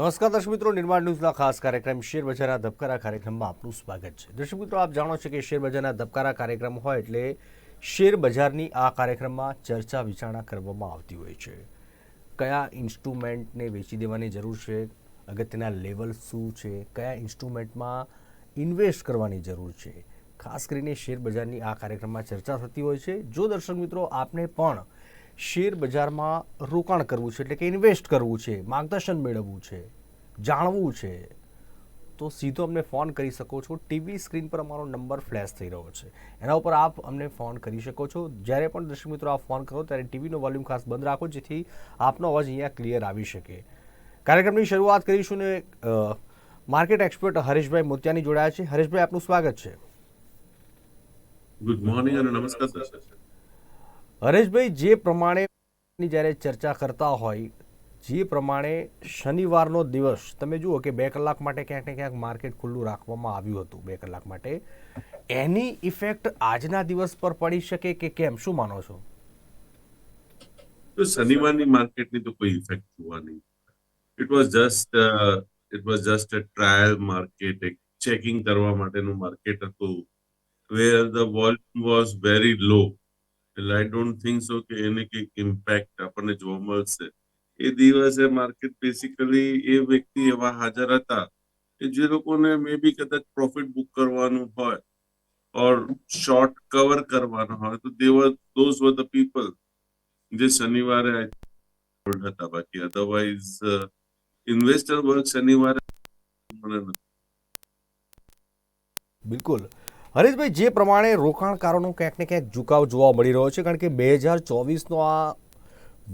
નમસ્કાર દર્શક મિત્રો, નિર્માણ ન્યૂઝના ખાસ કાર્યક્રમ શેર બજારના ધબકારા કાર્યક્રમમાં આપનું સ્વાગત છે. દર્શક મિત્રો, આપ જાણો છો કે શેર બજારના ધબકારા કાર્યક્રમ હોય એટલે શેર બજારની આ કાર્યક્રમમાં ચર્ચા વિચારણા કરવામાં આવતી હોય છે. કયા ઇન્સ્ટ્રુમેન્ટને વેચી દેવાની જરૂર છે? અગત્યના લેવલ શું છે? કયા ઇન્સ્ટ્રુમેન્ટમાં ઇન્વેસ્ટ કરવાની જરૂર છે? ખાસ કરીને શેર બજારની આ કાર્યક્રમમાં ચર્ચા થતી હોય છે. જો દર્શક મિત્રો, આપને પણ શેર બજારમાં રોકાણ કરવું છે, એટલે કે ઇન્વેસ્ટ કરવું છે, માર્ગદર્શન મેળવવું છે, જાણવું છે, તો સીધો અમને ફોન કરી શકો છો. ટીવી સ્ક્રીન પર અમારો નંબર ફ્લેશ થઈ રહ્યો છે. એના ઉપર આપ અમને ફોન કરી શકો છો. જ્યારે પણ દર્શક મિત્રો આપ ફોન કરો, ત્યારે ટીવીનો વોલ્યુમ ખાસ બંધ રાખો, જેથી આપનો અવાજ અહીંયા ક્લિયર આવી શકે. કાર્યક્રમની શરૂઆત કરીશું ને માર્કેટ એક્સપર્ટ હરેશભાઈ મોતિયાની જોડાયા છે. હરેશભાઈ, આપનું સ્વાગત છે. ગુડ મોર્નિંગ અને નમસ્કાર હરેશભાઈ, જે પ્રમાણે જ્યારે ચર્ચા કરતા હોય, જે પ્રમાણે શનિવારનો દિવસ, તમે જુઓ કે બે કલાક માટે ક્યાંક ને ક્યાંક માર્કેટ ખુલ્લું રાખવામાં આવ્યું હતું બે કલાક માટે, એની ઇફેક્ટ આજના દિવસ પર પડી શકે કે કેમ? શું માનો છો? તો શનિવારની માર્કેટની તો કોઈ ઇફેક્ટ જોવા નહીં. It was just it was just a trial market એક ચેકિંગ કરવા માટેનું માર્કેટ હતું where the volume was very low એટલે આઈ ડોન્ટ થિંક સો કે એને કંઈક ઇમ્પેક્ટ આપણને જોવા મળશે. એ દિવસે માર્કેટ બેસિકલી એ વ્યક્તિ એવા હાજર હતા કે જે લોકોને મે બી કદાચ પ્રોફિટ બુક કરવાનું હોય ઓર શોર્ટ કવર કરવાનો હોય. તો they were those were the people જે શનિવારે હતા. બાકી અધરવાઇઝ ઇન્વેસ્ટર વર્ક શનિવારે મને નથી. બિલકુલ. હરેશભાઈ, જે પ્રમાણે રોકાણકારોનો ક્યાંક ને ક્યાંક ઝુકાવ જોવા મળી રહ્યો છે, કારણ કે બે હજાર ચોવીસનો આ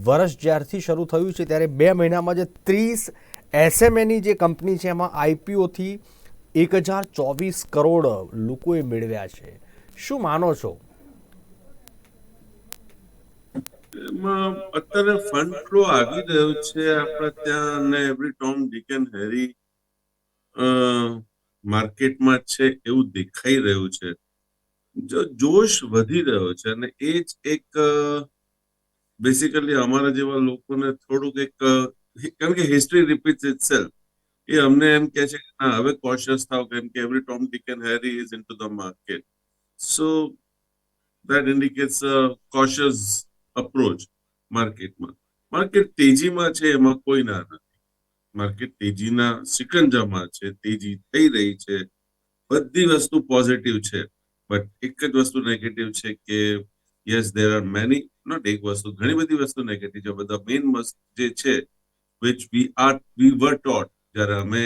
વર્ષ જ્યારથી શરૂ થયું છે, ત્યારે બે મહિનામાં જે ત્રીસ એસએમએની જે કંપની છે, એમાં આઈપીઓથી એક હજાર ચોવીસ કરોડ લોકોએ મેળવ્યા છે. શું માનો છો? એમાં અત્યારે ફંડ ફ્લો આવી રહ્યો છે, આપણા ત્યાં અને એવરી ટોમ ડીકેન હેરી માર્કેટમાં છે, એવું દેખાઈ રહ્યું છે. જો જોશ વધી રહ્યો છે અને એ જ એક બેસિકલી અમારા જેવા લોકોને થોડુંક એક કારણ કે હિસ્ટ્રી રિપીટ્સ ઇટસેલ્ફ એ અમને એમ કે છે કે ના, હવે કોશિયસ થાવ કેમ કે every Tom Dick and Harry is into the market so that indicates cautious approach માર્કેટમાં માર્કેટ તેજીમાં છે, એમાં કોઈ ના નથી માર્કેટ તેજીના સિકંજામાં છે, તેજી થઈ રહી છે. બધી વસ્તુ પોઝિટિવ છે બટ એક જ વસ્તુ નેગેટિવ છે કે yes there are many not એક વસ્તુ, ઘણી બધી વસ્તુ નેગેટિવ છે. બધા મેઇન વસ્તુ જે છે વિચ વી આર વી વર ટોટ જ્યારે અમે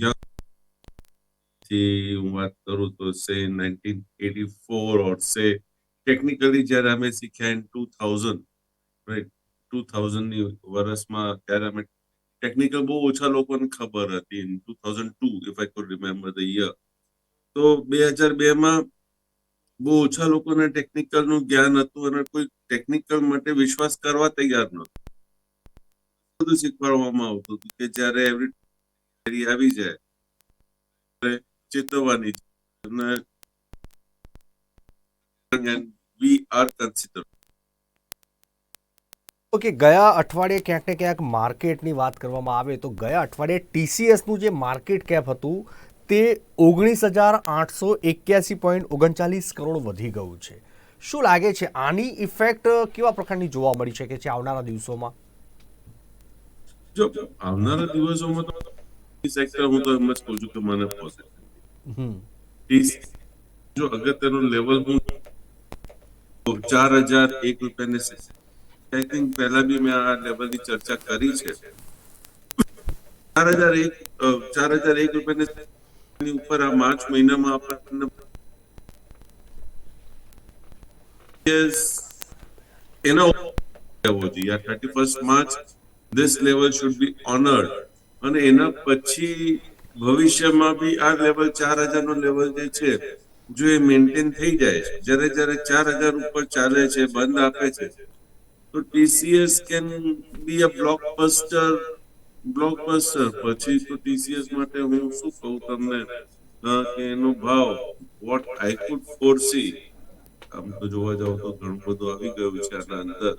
યંગથી હું વાત કરું તો સે નાઇન્ટીન એટી ફોર ઓર સે ટેકનિકલી જ્યારે અમે શીખ્યા in two thousand right two થાઉઝન્ડની વર્ષમાં ત્યારે અમે ટેકનિકલ બહુ ઓછા લોકોને ખબર હતી in two thousand two if I could remember the year તો બે હજાર બે માં બહુ ઓછા લોકોને ટેકનિકલનું જ્ઞાન હતું અને કોઈ ટેકનિકલ માટે વિશ્વાસ કરવા તૈયાર નહોતું. બધું શીખવાડવામાં આવતું હતું કે જ્યારે એવરી આવી જાય ચેતવવાની અને we are considered. ઓકે ગયા અઠવાડિયે ક્યાંક ને ક્યાંક માર્કેટની વાત કરવામાં આવે તો ગયા અઠવાડિયે ટીસીએસનું જે માર્કેટ કેપ હતું તે ઓગણીસ હજાર આઠસો એક્યાસી પોઈન્ટ ઓગણચાલીસ કરોડ વધી ગયું છે. શું લાગે છે આની ઇફેક્ટ કેવા પ્રકારની જોવા મળી શકે છે આવનારા દિવસોમાં? જો આવનારા દિવસોમાં તો સેક્ટર હું તો એમ જ કહું છું કે મને પોઝિટિવ જો અગત્યનું લેવલ હું ચાર હજાર એક રૂપિયાની આઈ થિંક પહેલા બી મેં આ લેવલની ચર્ચા કરી છે. ચાર હજાર એક ચાર હજાર એક રૂપિયાની ઉપર આ માર્ચ મહિનામાં આપણને એના લેવો જોઈએ. આ thirty first March this level should be honoured અને એના પછી ભવિષ્યમાં બી આ લેવલ ચાર હજાર નો લેવલ જે છે, જો એ મેન્ટેન થઈ જાય છે જ્યારે જ્યારે ચાર હજાર ઉપર ચાલે છે, બંધ આપે છે તો TCS can be a blockbuster blockbuster પછી તો ટીસીએસ માટે હું શું કહું તમને? કે એનો ભાવ વોટ આઈ કુડ ફોરસી આમ તો જોવા જાવ તો ઘણું બધું આવી ગયું છે આના અંદર.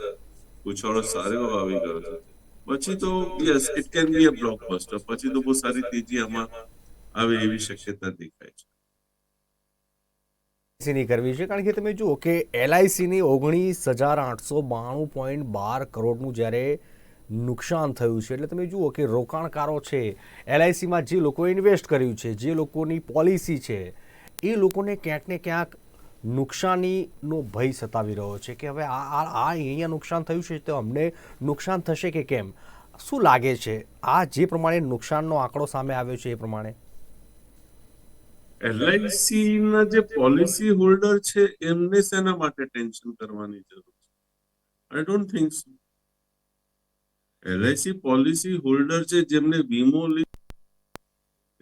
ઉછાળો સારો આવી ગયો છે. પછી તો yes it can be a blockbuster પછી તો બહુ સારી તેજી આમાં આવે એવી શક્યતા દેખાય છે. ની કરવી છે? કારણ કે તમે જુઓ કે એલઆઈસીની ઓગણીસ હજાર આઠસો બાણું પોઈન્ટ બાર કરોડનું જ્યારે નુકસાન થયું છે, એટલે તમે જુઓ કે રોકાણકારો છે, એલઆઈસીમાં જે લોકોએ ઇન્વેસ્ટ કર્યું છે, જે લોકોની પોલિસી છે, એ લોકોને ક્યાંક ને ક્યાંક નુકસાનીનો ભય સતાવી રહ્યો છે કે હવે આ આ અહીંયા નુકસાન થયું છે તો અમને નુકસાન થશે કે કેમ? શું લાગે છે? આ જે પ્રમાણે નુકસાનનો આંકડો સામે આવ્યો છે એ પ્રમાણે? એલઆઈસી ના જે પોલિસી હોલ્ડર છે, એમને શેના માટે ટેન્શન કરવાની જરૂર છે? I don't think so LIC policy holder છે, જેમને વીમો લીધો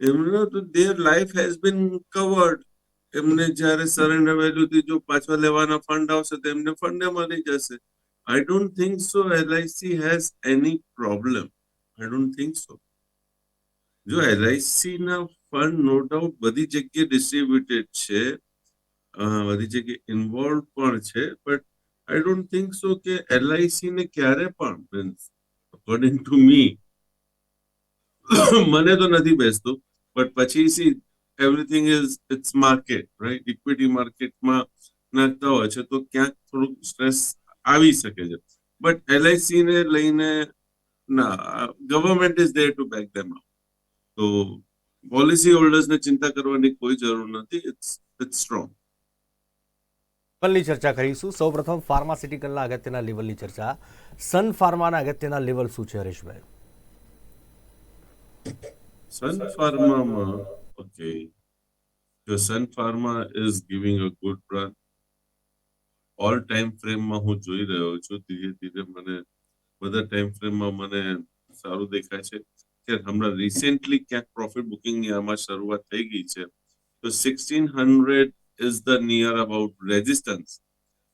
એમને તો their life has been covered એમને જ્યારે સરેન્ડર વેલ્યુ થી જો પાછા લેવાના ફંડ આવશે, તો એમને ફંડ મળી જશે. I don't think so LIC has any problem I don't think so જો એલઆઈસી ના ફંડ નો ડાઉટ બધી જગ્યાએ ડિસ્ટ્રીબ્યુટેડ છે. બધી જગ્યાએ ઇન્વોલ્વ પણ છે but I don't think so કે એલઆઈસી ને ક્યારે પણ મીન્સ અકોર્ડિંગ ટુ મી મને તો નથી બેસતું બટ પછી see everything is it's market right equity માર્કેટમાં નાખતા હોય છે, તો ક્યાંક થોડુંક સ્ટ્રેસ આવી શકે છે. બટ એલઆઈસી ને લઈને, ના government is there to back them up તો પોલિસી હોલ્ડર્સને ચિંતા કરવાની કોઈ જરૂર નથી. ઇટ્સ ઇટ્સ સ્ટ્રોંગ લેવલની ચર્ચા કરીશું. સૌપ્રથમ ફાર્માસ્યુટિકલના અગત્યના લેવલની ચર્ચા. સન ફાર્માના અગત્યના લેવલ શું છે હરેશભાઈ? સન ફાર્મામાં ઓકે જો Sun Pharma is giving a good run all time ફ્રેમમાં હું જોઈ રહ્યો છું. ધીરે ધીરે મને બધા ટાઈમ ફ્રેમમાં મને સારું દેખાય છે. કે હમણાં રિસેન્ટલી ક્યાંક પ્રોફિટ બુકિંગની આમાં શરૂઆત થઈ ગઈ છે. તો sixteen hundred is the near about resistance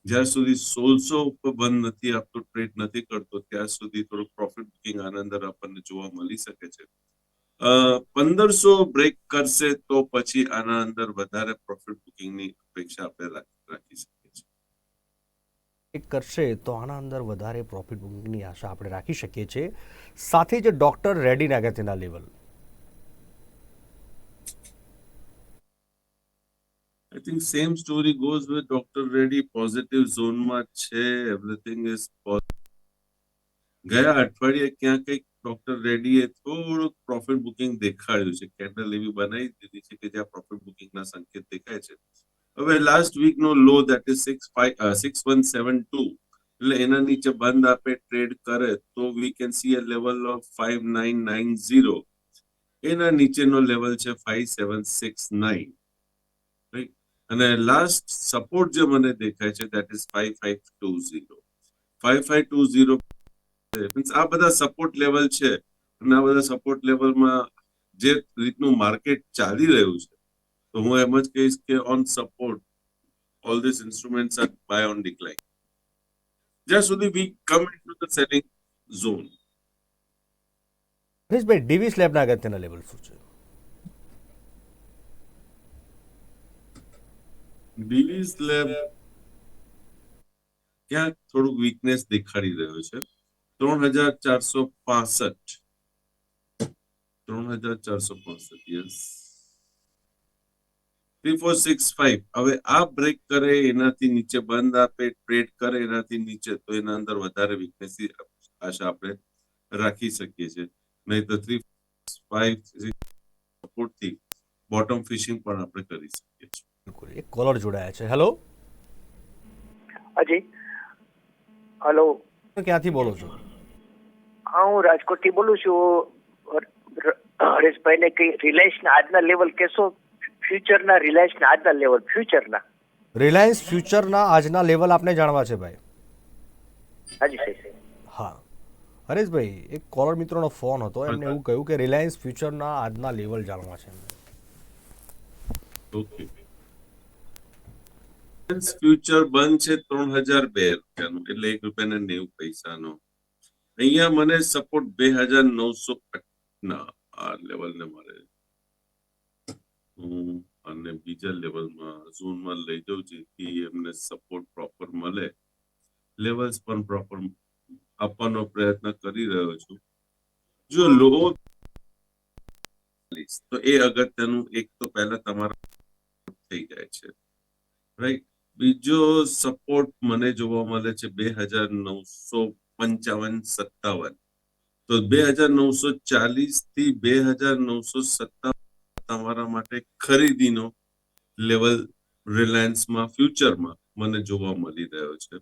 જ્યાં સુધી સોળસો ઉપર બંધ નથી આપતો ટ્રેડ નથી કરતો, ત્યાં સુધી થોડું પ્રોફિટ બુકિંગ આના અંદર આપણને જોવા મળી શકે છે. પંદરસો બ્રેક કરશે તો પછી આના અંદર વધારે પ્રોફિટ બુકિંગની અપેક્ષા આપણે રાખ- શકીએ. કરશે તો આના અંદર વધારે પ્રોફિટ બુકિંગની આશા આપણે રાખી શકીએ છીએ. સાથે જ ડોક્ટર રેડીના અગત્યના level I think same story goes with doctor Reddy positive ઝોનમાં છે એવરીથિંગ ઇઝ ગયા અઠવાડિયે ક્યાં કંઈક ડોક્ટર રેડીએ થોડુંક પ્રોફિટ બુકિંગ દેખાડ્યું છે. કેન્ડલ એવી બનાવી દીધી છે કે જ્યાં પ્રોફિટ બુકિંગના સંકેત દેખાય છે. હવે last week no low that is six five six one seven two એટલે એના નીચે બંધ આપે ટ્રેડ કરે, તો we can see a level of five nine nine zero એના નીચેનો લેવલ છે ફાઈવ સેવન સિક્સ નાઇન અને લાસ્ટ સપોર્ટ જે મને દેખાય છે that is five five two zero five five two zero means આ બધા સપોર્ટ લેવલ છે. અને આ બધા સપોર્ટ લેવલમાં જે રીતનું માર્કેટ ચાલી રહ્યું છે તો હું એમ જ કહીશ કે on support all this instruments are buy on decline જ્યાં સુધી we come into the selling zone Hareshbhai Divi સ્લેબના અગત્યના લેવલ શું છે? ડીવી લેબ ક્યાંક થોડુંક વીકનેસ દેખાડી રહ્યો છે. ત્રણ હજાર ચારસો પાસઠ. ત્રણ હજાર ચારસો પાસઠ yes three four six five હવે આ બ્રેક કરે એનાથી નીચે બંધ આપે ટ્રેડ કરે એનાથી નીચે તો એના અંદર વધારે વીકનેસ આશા આપણે રાખી શકીએ છીએ. નહીં તો થ્રી ફાઈવ સપોર્ટથી બોટમ ફિશિંગ પણ આપણે કરી શકીએ છીએ. બિલકુલ. એક કોલર જોડાયા છે. હેલો હાજી. હેલો ક્યાંથી બોલો છો? હા હું રાજકોટથી બોલું છું. હરેશભાઈને કઈ રિલાયન્સના આજના લેવલ કહેશો ફ્યુચરના રિલાયન્સના આજના લેવલ ફ્યુચરના રિલાયન્સ ફ્યુચરના આજના લેવલ આપને જાણવા છે ભાઈ. હાજી સાહેબ. હા. હરેશભાઈ એક કોલર મિત્રોનો ફોન હતો. એમને એવું કહ્યું કે રિલાયન્સ ફ્યુચરના આજના લેવલ જાણવા છે. ઓકે. ફ્યુચર બંધ છે ત્રણ હજાર બે રૂપિયાનો એટલે એક રૂપિયા ને નેવું પૈસાનો. અહીંયા મને સપોર્ટ બે હજાર નવસો ના આ લેવલને મારે હું અને બીજા લેવલમાં ઝોનમાં લઈ જાઉં જેથી એમને સપોર્ટ પ્રોપર મળે. લેવલ્સ પણ પ્રોપર આપવાનો પ્રયત્ન કરી રહ્યો છું. જો લો તો એ અગત્યનું એક તો પહેલા તમારા થઈ જાય છે. રાઈટ બીજો સપોર્ટ મને જોવા મળે છે બે હજાર નવસો પંચાવન સત્તાવન. તો બે હજાર નવસો ચાલીસથી બે હજાર નવસો સત્તાવન તમારા માટે ખરીદીનો લેવલ રિલાયન્સમાં ફ્યુચરમાં મને જોવા મળી રહ્યો છે.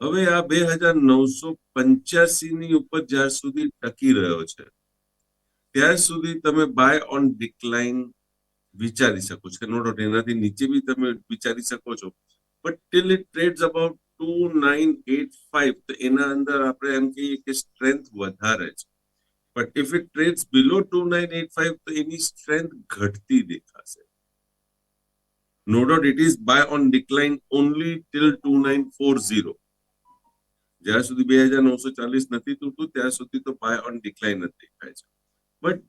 હવે આ બે હજાર નવસો પંચ્યાસી ની ઉપર જ્યાર સુધી ટકી રહ્યો છે ત્યાર સુધી તમે બાય ઓન ડિક્લાઇન વિચારી શકો છો. નો ડાઉટ એનાથી નીચે બી તમે વિચારી શકો છો. But till it trades about two nine eight five તો એના અંદર આપણે એમ કહીએ કે સ્ટ્રેન્થ વધારે છે. But if it trades below two nine eight five તો એની સ્ટ્રેન્થ ઘટતી દેખાશે no doubt it is buy on decline only till two nine four zero જ્યાં સુધી બે હજાર નવસો ચાલીસ નથી તૂટતું ત્યાં સુધી તો બાય ઓન ડિક્લાઇન જ દેખાય છે બટ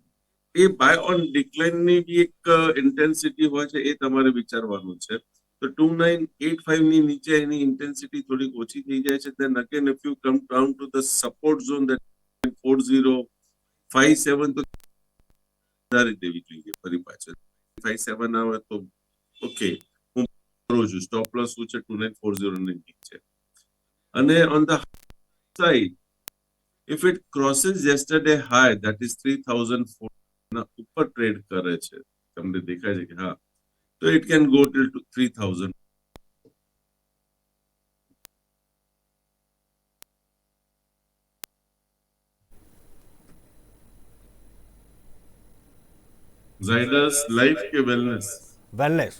એ બાય ઓન ડિક્લાઇનની બી એક ઇન્ટેન્સિટી હોય છે એ તમારે વિચારવાનું છે તો ટુ નાઇન એટ ફાઈવની નીચે એની ઇન્ટેન્સિટી થોડીક ઓછી થઈ જાય છે then again if you come down to the support zone that four zero five seven તો વધારે દેવી જોઈએ, ફરી પાછળ. ફાઈવ સેવન આવે તો ઓકે હું કરું છું. સ્ટોપ લોસ શું છે? ટુ નાઇન ફોર ઝીરો ની છે. અને on the side if it crosses yesterday high, that is 3004 ના ઉપર ટ્રેડ કરે છે. તમને દેખાય છે કે હા. તો it can go till two 3000 Zydus life કે વેલનેસ વેલનેસ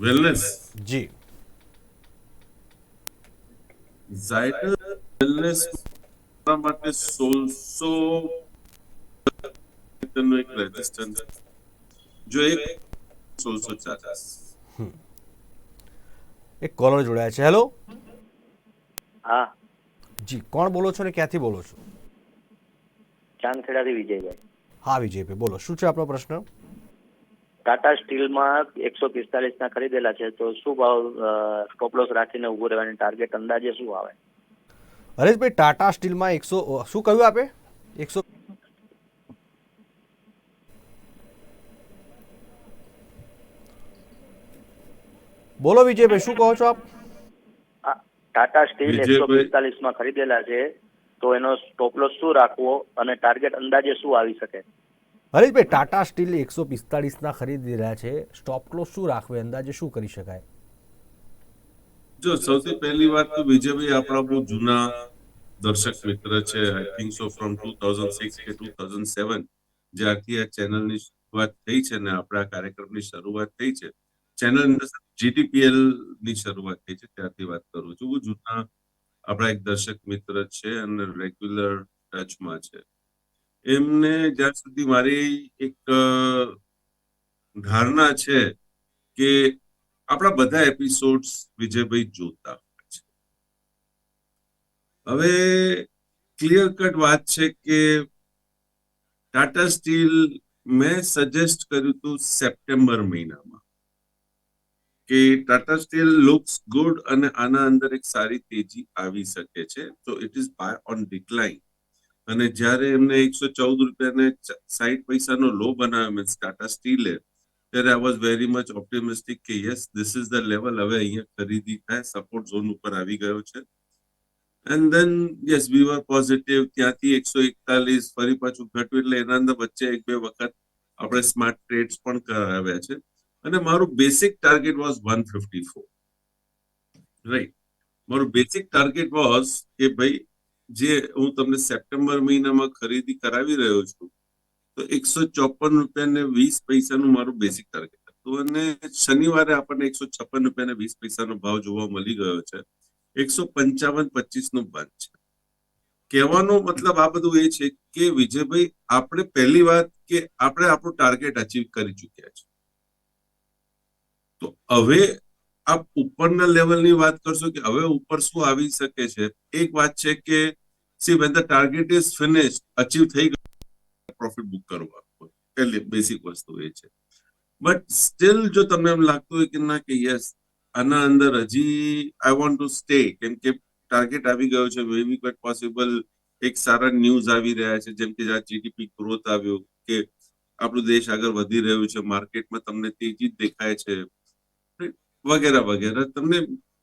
વેલનેસ જી ઝાયડસ વેલનેસ માટે સોલસો નું એક રેઝિસ્ટન્સ જો એક સોળસો ચાલીસ એક કોલર જોડાયા છે હેલો હા જી કોણ બોલો છો ને ક્યાંથી બોલો છો ચાંદખેડાથી વિજયભાઈ હા વિજયભાઈ બોલો શું છે આપણો પ્રશ્ન? ટાટા સ્ટીલમાં એકસો પિસ્તાલીસ ના ખરીદેલા છે તો શું ભાવ સ્ટોપલોસ રાખીને ઉભું રહેવાની ટાર્ગેટ અંદાજે શું આવે? હરેશભાઈ ટાટા સ્ટીલમાં એકસો શું કહ્યું આપે? એકસો બોલો વિજયભાઈ શું કહો છો આપ? ટાટા સ્ટીલ એકસો પિસ્તાલીસમાં પિસ્તાલીસમાં ખરીદેલા છે તો એનો સ્ટોપ લોસ શું રાખવો અને ટાર્ગેટ અંદાજે શું આવી શકે? હરીશભાઈ ટાટા સ્ટીલ એકસો પિસ્તાળીસના ખરીદી રહ્યા છે. સ્ટોપ ક્લોઝ શું રાખવે? અંદાજે શું કરી શકાય? જો સૌથી પહેલી વાત તો વિજયભાઈ આપણા બહુ જૂના દર્શક મિત્ર છે. I think so from two thousand six કે ટુ થાઉઝન્ડ સેવન જ્યારથી આ ચેનલની શરૂઆત થઈ છે ને આપણા કાર્યક્રમની શરૂઆત થઈ છે. ચેનલ જીટીપીએલની શરૂઆત થઈ છે. ત્યારથી વાત કરું છું. હું જૂના આપણા એક દર્શક મિત્ર છે અને રેગ્યુલર ટચમાં છે. એમને જ્યાં સુધી મારી એક ધારણા છે કે આપણા બધા એપિસોડ્સ વિજયભાઈ જોતા હવે ક્લિયર કટ વાત છે કે ટાટા સ્ટીલ મેં સજેસ્ટ કર્યું હતું સપ્ટેમ્બર મહિનામાં. કે ટાટા સ્ટીલ લુક્સ ગુડ અને આના અંદર એક સારી તેજી આવી શકે છે. તો it is buy on decline અને જ્યારે એમને એકસો ચૌદ રૂપિયાને સાઈઠ પૈસાનો લો બનાવ્યો મીન્સ ટાટા સ્ટીલે ત્યારે I was very much optimistic કે yes this is the level હવે અહીંયા ખરીદી થાય સપોર્ટ ઝોન ઉપર આવી ગયો છે. And then yes we were positive ત્યાંથી એકસો એકતાલીસ ફરી પાછું ઘટ્યું એટલે એના અંદર વચ્ચે એક બે વખત આપણે સ્માર્ટ ટ્રેડ્સ પણ કરાવ્યા છે. અને મારું basic target was one fifty four right મારું બેસિક ટાર્ગેટ વોઝ કે ભાઈ, જે હું તમને સપ્ટેમ્બર મહિનામાં ખરીદી કરાવી રહ્યો છું, તો એકસો ચોપન રૂપિયા ને વીસ પૈસાનું મારું બેસિક ટાર્ગેટ હતું. અને શનિવારે આપણને એકસો છપ્પન રૂપિયા ને વીસ પૈસાનો ભાવ જોવા મળી ગયો છે. એકસો પંચાવન પચીસ નો બંધ છે. કહેવાનો મતલબ આ બધું એ છે કે વિજયભાઈ, આપણે પહેલી વાત કે આપણે આપણું ટાર્ગેટ અચીવ કરી ચુક્યા છે તો હવે આપ ઉપરના લેવલની વાત કરશો કે હવે ઉપર શું આવી શકે છે? એક વાત છે કે see when the target is finish achieve થઈ ગયું પ્રોફિટ બુક કરવા પહેલી બેસિક વસ્તુ એ છે. બટ સ્ટીલ જો તમને એમ લાગતું હોય કે ના, કે યસ આના અંદર હજી આઈ વોન્ટ ટુ સ્ટે કેમ કે ટાર્ગેટ આવી ગયો છે મે બી ક્વાઇટ પોસિબલ એક સારા ન્યૂઝ આવી રહ્યા છે, જેમ કે આ જીડીપી ગ્રોથ આવ્યો, કે આપણો દેશ આગળ વધી રહ્યું છે માર્કેટમાં તમને તેજી દેખાય છે. વગેરે વગેરે. તમને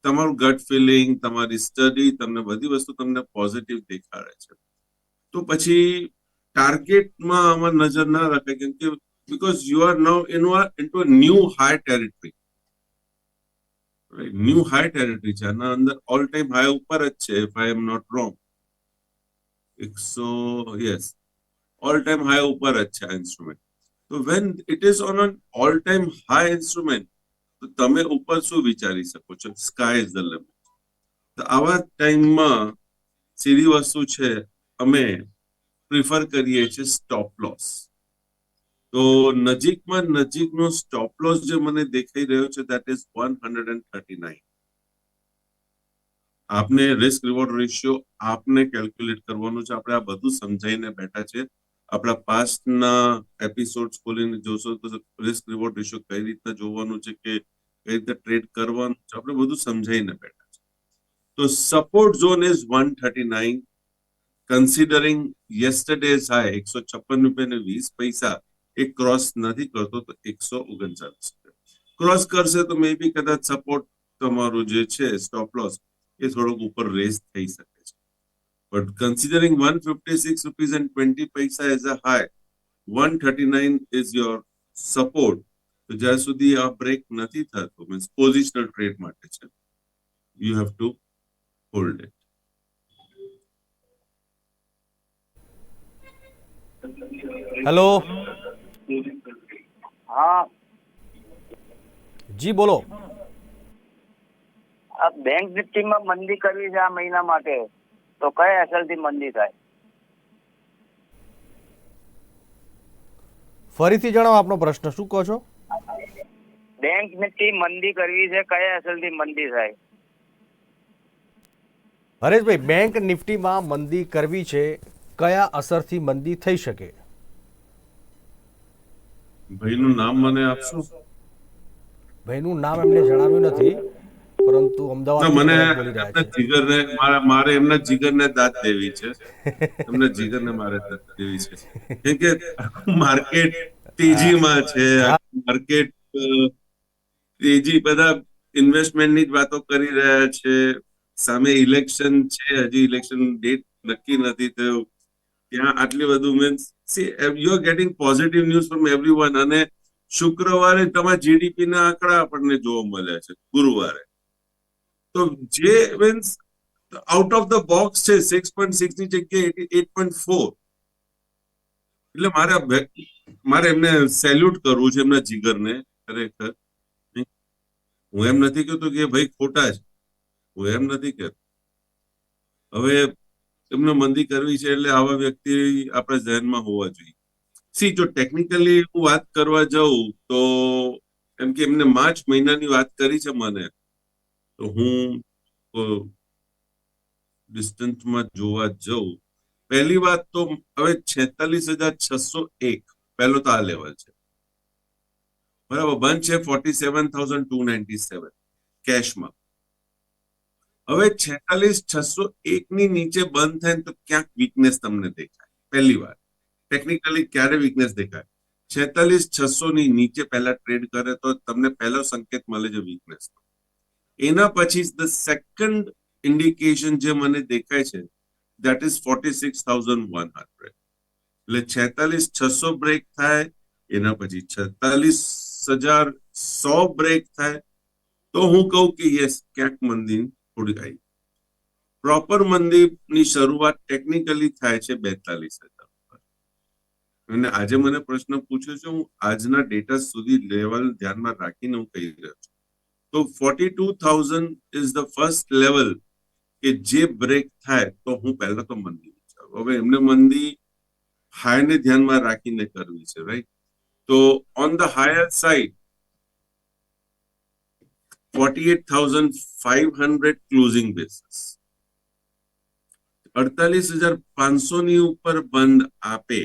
તમારું ગટ ફિલિંગ તમારી સ્ટડી તમને બધી વસ્તુ તમને પોઝિટિવ દેખાડે છે. તો પછી ટાર્ગેટમાં આમાં નજર ના રાખે કેમ કે because you are now in into a new high territory new high territory છે. આના અંદર ઓલ ટાઈમ હાઈ ઉપર જ છે if I am not wrong એકસો યસ ઓલ ટાઈમ હાઈ ઉપર જ છે આ ઇન્સ્ટ્રુમેન્ટ તો when it is on an all time high instrument તો તમે ઉપર શું વિચારી શકો છો? સ્કાય ઇઝ ધ લિમિટ તો આવા ટાઈમમાં સીધી વસ્તુ છે, અમે પ્રિફર કરીએ છીએ સ્ટોપ લોસ તો નજીકમાં નજીકનો સ્ટોપ લોસ જે મને દેખાઈ રહ્યો છે that is one hundred and thirty nine આપને રિસ્ક રિવોર્ડ રેશિયો આપને કેલ્ક્યુલેટ કરવાનું છે. આપણે આ બધું સમજાઈને બેઠા છે આપણા પાસ્ટના એપિસોડ્સ ખોલીને જોશો તો રિસ્ક રિવોર્ડ રેશિયો કઈ રીતના જોવાનું છે કે કઈ રીતે ટ્રેડ કરવાનું છે, આપણે બધું સમજાઈને બેઠા છે તો support zone is one thirty nine considering yesterday's high એકસો છપ્પન રૂપિયા ને વીસ પૈસા એ ક્રોસ નથી કરતો તો એકસો ઓગણચાલીસ ક્રોસ કરશે તો મે બી કદાચ સપોર્ટ તમારું જે છે સ્ટોપ લોસ એ થોડોક ઉપર રેઝ થઈ શકે. છે but considering one fifty six rupees and twenty paisa as a high one thirty nine is your support તો જ્યાં સુધી આ બ્રેક નથી થતો મીન્સ પોઝિશનલ ટ્રેડ માટે છે you have to hold it hello હા જી બોલો આ બેંક નિફ્ટીમાં મંદી કરવી છે આ મહિના માટે તો કઈ અસરથી મંદી થાય? ફરીથી જણાવો આપનો પ્રશ્ન શું કહો છો? બેંક નિફ્ટી મંદી કરવી છે કયા અસરથી મંદી થાય? હરેશભાઈ બેંક નિફ્ટીમાં મંદી કરવી છે કયા અસરથી મંદી થઈ શકે? ભાઈનું નામ મને આપશો? ભાઈનું નામ એમને જણાવ્યું નથી. પરંતુ અમદાવાદ મને એમના જીગરને મારે એમના જીગરને દાદ દેવી છે. એમના જીગરને મારે દાદ દેવી છે. કેમ કે માર્કેટ તેજીમાં છે માર્કેટ તેજી બધા ઇન્વેસ્ટમેન્ટની જ વાતો કરી રહ્યા છે. સામે ઇલેક્શન છે હજી ઇલેક્શન ડેટ નક્કી નથી થયું. ત્યાં આટલી બધું means see you are getting positive news from everyone અને શુક્રવારે તમારા જીડીપી ના આંકડા આપણને જોવા મળ્યા છે ગુરુવારે. તો જે means out of the box છે સિક્સ પોઈન્ટ સિક્સની જગ્યાએ એટ પોઈન્ટ ફોર એટલે મારે મારે એમને સેલ્યુટ કરવું છે એમના જીગરને, ખરેખર. હું? એમ નથી કહેતો કે ભાઈ ખોટા છે. હું એમ નથી કહેતો. હવે એમને મંદી કરવી છે એટલે આવા વ્યક્તિ આપણા ધ્યાનમાં હોવા જોઈએ. સી જો ટેકનિકલી હું વાત કરવા જાઉં તો એમ કે એમને માર્ચ મહિનાની વાત કરી છે મને. તો હું ડિસ્ટન્સમાં જોવા જઉં, પહેલી વાત તો હવે છેતાલીસ હજાર છસો એક, પહેલો તો આ લેવલ છે. બરાબર, બંધ છે forty seven thousand two ninety seven કેશમાં હવે છેતાલીસ છસો એક ની નીચે બંધ થાય ને તો ક્યાંક વીકનેસ તમને દેખાય. પહેલી વાર ટેકનિકલી ક્યારે વીકનેસ દેખાય? છેતાલીસ છસો ની નીચે પહેલા ટ્રેડ કરે તો તમને પહેલો સંકેત મળે છે વીકનેસ એના પછી ધ સેકન્ડ ઇન્ડિકેશન જે મને દેખાય છે that is forty six thousand one hundred એટલે છેતાલીસ છસો બ્રેક થાય, એના પછી છેતાલીસ હજાર સો બ્રેક થાય, તો હું કહું કે યસ ક્યાંક મંદી થોડી આવી પ્રોપર મંદીની શરૂઆત ટેકનિકલી થાય છે બેતાલીસ હજાર અને આજે મને પ્રશ્ન પૂછ્યો છે, હું આજના ડેટા સુધી લેવલ ધ્યાનમાં રાખીને હું કહી રહ્યો છું. તો forty two thousand is the first level કે જે બ્રેક થાય તો હું પહેલા તો મંદી હવે એમને મંદી હાઈને ધ્યાનમાં રાખીને કરવી છે રાઈટ તો on the higher side forty eight thousand five hundred closing basis અડતાલીસ હજાર પાંચસો ની ઉપર બંધ આપે.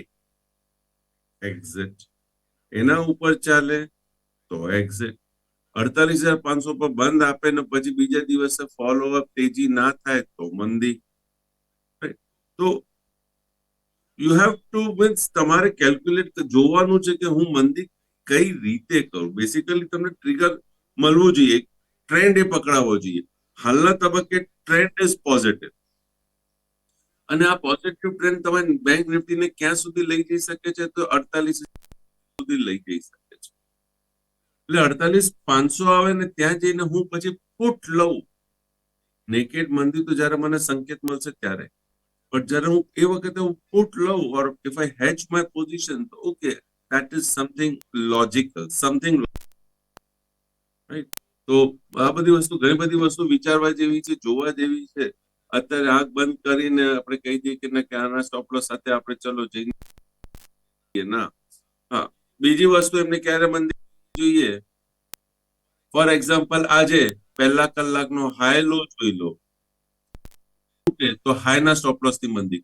એક્ઝિટ એના ઉપર ચાલે તો એક્ઝિટ અડતાલીસ હજાર પાંચસો પર બંધ આપે ને પછી બીજા દિવસે ફોલો તેજી ના થાય તો મંદી. તો યુ હેવ ટુ મીન્સ તમારે કેલ્ક્યુલેટ જોવાનું છે કે હું મંદી કઈ રીતે કરું. બેસિકલી તમને ટ્રિગર મળવું જોઈએ. ટ્રેન્ડ એ પકડાવવો જોઈએ. હાલના તબક્કે ટ્રેન્ડ ઇઝ પોઝિટિવ અને આ પોઝિટિવ ટ્રેન્ડ તમારી બેંક નિફ્ટીને ક્યાં સુધી લઈ જઈ શકે છે? તો અડતાલીસ સુધી લઈ જઈ શકે. એટલે અડતાલીસ પાંચસો આવે ને ત્યાં જઈને હું પછી પુટ લઉં. નેકેડ મંદી તો જ્યારે મને સંકેત મળશે ત્યારે. બટ જ્યારે હું એ વખતે હું પુટ લઉં or if I hedge my position તો okay that is something logical something right તો આ બધી વસ્તુ, ઘણી બધી વસ્તુ વિચારવા જેવી છે, જોવા જેવી છે. અત્યારે આંખ બંધ કરીને આપણે કહી દઈએ કે ના, કે આના સ્ટોપ સાથે આપણે ચલો જઈને ના. હા, બીજી વસ્તુ એમને ક્યારે મંદી જોઈએ. ફોર એક્ઝામ્પલ આજે પહેલા કલાકનો હાઈ લો જોઈ લો. તો હાઈ ના સ્ટોપ લોસથી મંદી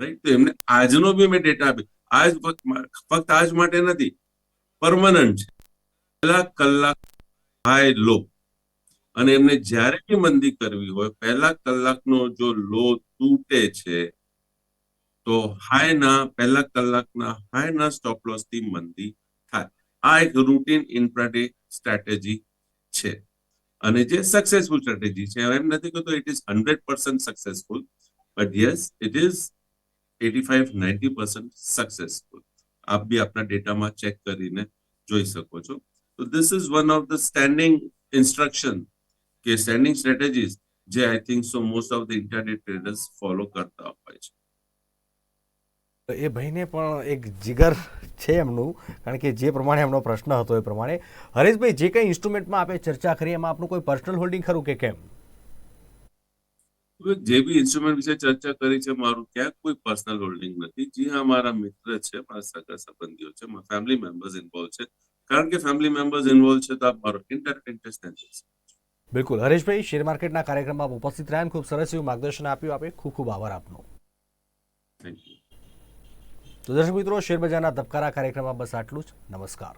રાઈટ તો એમને આજનો બી મેં ડેટા આપી. આજ ફક્ત આજ માટે નથી પરમનન્ટ છે. પહેલા કલાક હાઈ લો અને એમને જ્યારે બી મંદી કરવી હોય, પહેલા કલાકનો જો લો તૂટે છે, તો હાઈના પહેલા કલાકના હાઈના સ્ટોપ લોસથી મંદી આ એક રૂટીન ઇન્ટ્રાડે સ્ટ્રેટેજી છે. અને જે સક્સેસફુલ સ્ટ્રેટેજી છે એમ નથી કહેતો it is hundred percent successful but yes it is eighty five ninety percent successful આપ બી આપના ડેટામાં ચેક કરીને જોઈ શકો છો. તો this is one of the standing instruction કે સ્ટેન્ડિંગ સ્ટ્રેટેજીસ જે I think so most of the internet traders follow કરતા હોય છે. તો એ ભાઈને પણ એક જીગર છે એમનું કારણ કે જે પ્રમાણે એમનો પ્રશ્ન હતો એ પ્રમાણે. હરેશભાઈ જે કંઈ ઇન્સ્ટ્રુમેન્ટમાં આપણે ચર્ચા કરી એમાં આપનું કોઈ પર્સનલ હોલ્ડિંગ ખરું કે કેમ? જે બી ઇન્સ્ટ્રુમેન્ટ વિશે ચર્ચા કરી છે મારું ક્યાંક કોઈ પર્સનલ હોલ્ડિંગ નથી. જે હા મારા મિત્ર છે મારા સગા સંબંધીઓ છે મારા ફેમિલી મેમ્બર્સ ઇન્વોલ્વ છે. કારણ કે ફેમિલી મેમ્બર્સ ઇન્વોલ્વ છે તો આપ મારો ઇન્ટરેસ્ટ બિલકુલ. હરેશભાઈ શેર માર્કેટના કાર્યક્રમમાં ઉપસ્થિત રહ્યા ખૂબ સરસ એવું માર્ગદર્શન આપ્યું. આપે ખૂબ ખૂબ આભાર આપનો. થેન્ક યુ તો દર્શક મિત્રો શેરબજારના ધબકારા કાર્યક્રમમાં બસ આટલું જ. નમસ્કાર.